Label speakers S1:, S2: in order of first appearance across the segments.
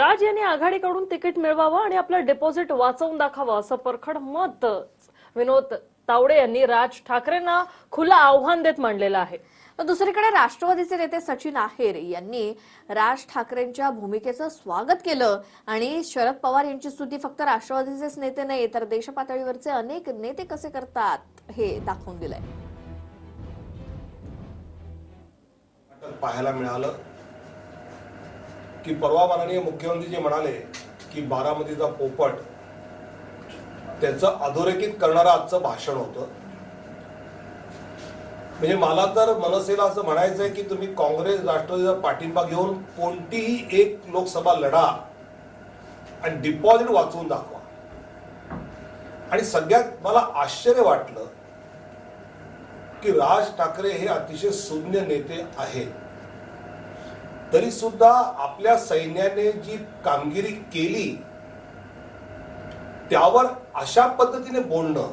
S1: राज यांनी आघाडीकडून तिकीट मिळवावं आणि आपलं डिपॉझिट वाचवून दाखवावं असं परखड मत विनोद तावडे यांनी राज ठाकरेंना खुलं आव्हान देत मांडलेलं आहे.
S2: तर दुसरीकडे राष्ट्रवादीचे नेते सचिन आहेर यांनी राज ठाकरेंच्या भूमिकेचं स्वागत केलं आणि शरद पवार यांची स्तुती फक्त राष्ट्रवादीचेच नेते नाही तर देशपातळीवरचे अनेक नेते कसे करतात हे दाखवून दिलंय.
S3: पाहायला मिळालं. की परवा माननीय मुख्यमंत्री जे म्हणाले की बारामतीचा पोपट त्याचं अधोरेखित करणारं आजचं भाषण होतं. म्हणजे मला तर मनसेला असं म्हणायचं आहे की तुम्ही काँग्रेस राष्ट्रवादीचा पाठिंबा घेऊन कोणतीही एक लोकसभा लढा आणि डिपॉझिट वाचवून दाखवा. आणि सगळ्यात मला आश्चर्य वाटलं की राज ठाकरे हे अतिशय शून्य नेते आहेत. तरी सुद्धा आपल्या सैन्याने जी कामगिरी केली त्यावर अशा पद्धतीने बोलणं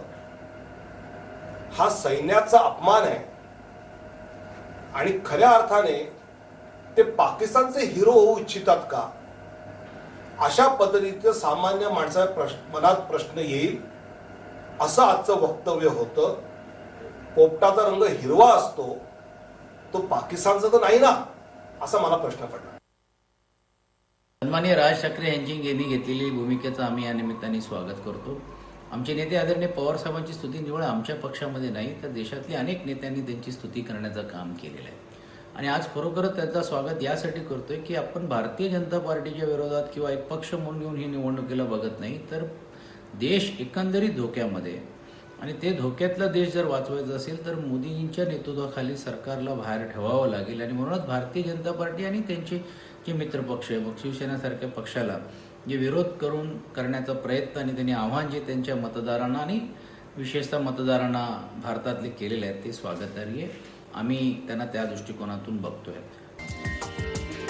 S3: हा सैन्याचा अपमान आहे. आणि खऱ्या अर्थाने ते पाकिस्तानचे हिरो होऊ इच्छितात का? अशा पद्धतीचं सामान्य माणसाच्या प्रश्न मनात प्रश्न येईल. असं आजचं वक्तव्य होतं. पोपटाचा रंग हिरवा असतो. तो पाकिस्तानचा तर नाही ना? असा मला प्रश्न पडला.
S4: सन्मान्य राज ठाकरे यांची यांनी घेतलेली भूमिकेचं आम्ही या निमित्ताने स्वागत करतो. आमचे नेते आदरणीय पवार साहेबांची स्तुती निवड आमच्या पक्षामध्ये नाही तर देशातल्या अनेक नेत्यांनी त्यांची स्तुती करण्याचं काम केलेलं आहे. आणि आज खरोखरच त्याचं स्वागत यासाठी करतोय की आपण भारतीय जनता पार्टीच्या विरोधात किंवा एक पक्ष म्हणून घेऊन ही निवडणुकीला बघत नाही तर देश एकंदरीत धोक्यामध्ये आणि ते धोक्यातला देश जर वाचवायचा असेल तर मोदींच्या नेतृत्वाखाली सरकारला बाहेर ठेवावं लागेल. आणि म्हणूनच भारतीय जनता पार्टी आणि त्यांचे जे मित्रपक्ष आहे मग शिवसेनेसारख्या पक्षाला जे विरोध करून करण्याचा प्रयत्न आणि त्यांनी आव्हान जे त्यांच्या मतदारांना आणि विशेषतः मतदारांना भारतातले केलेले आहेत ते स्वागतार्य आम्ही त्यांना त्या दृष्टिकोनातून बघतोय.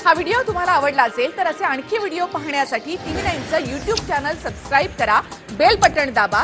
S5: हा व्हिडिओ तुम्हाला आवडला असेल तर असे आणखी व्हिडिओ पाहण्यासाठी टीव्ही नाईनचं युट्यूब चॅनल सबस्क्राईब करा बेल बटन दाबा